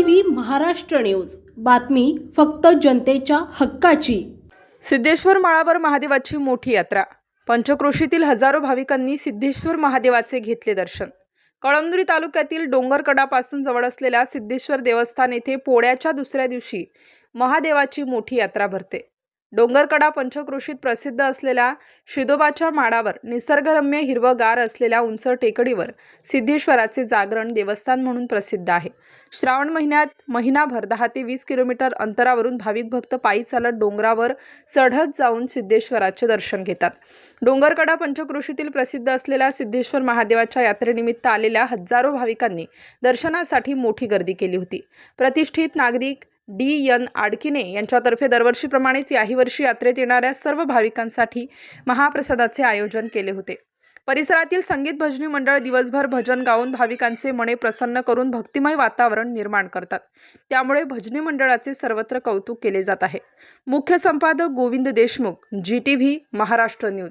V Maharashtra news. बातमी फक्त जनतेच्या हक्काची. सिद्धेश्वर माळावर महादेवाची मोठी यात्रा. पंचक्रोशीतील हजारो भाविकांनी सिद्धेश्वर महादेवाचे घेतले दर्शन. कळमनुरी तालुक्यातील डोंगरकडापासून जवळ असलेल्या सिद्धेश्वर देवस्थान येथे पोळ्याच्या दुसऱ्या दिवशी महादेवाची मोठी यात्रा भरते. डोंगरकडा पंचकृषीत प्रसिद्ध असलेल्या शिदोबाच्या माडावर निसर्गरम्य हिरवगार असलेल्या उंच टेकडीवर सिद्धेश्वराचे जागरण देवस्थान म्हणून प्रसिद्ध आहे. श्रावण महिन्यात महिनाभर दहा ते वीस किलोमीटर अंतरावरून भाविक भक्त पायी चालत डोंगरावर चढत जाऊन सिद्धेश्वराचे दर्शन घेतात. डोंगरकडा पंचकृषीतील प्रसिद्ध असलेल्या सिद्धेश्वर महादेवाच्या यात्रेनिमित्त आलेल्या हजारो भाविकांनी दर्शनासाठी मोठी गर्दी केली होती. प्रतिष्ठित नागरिक डी. एन. आडकिने यांच्यातर्फे दरवर्षीप्रमाणेच याही वर्षी यात्रेत येणाऱ्या सर्व भाविकांसाठी महाप्रसादाचे आयोजन केले होते. परिसरातील संगीत भजनी मंडळ दिवसभर भजन गाऊन भाविकांचे मने प्रसन्न करून भक्तिमय वातावरण निर्माण करतात. त्यामुळे भजनी मंडळाचे सर्वत्र कौतुक केले जात आहे. मुख्य संपादक Govind Deshmukh ji T V Maharashtra News.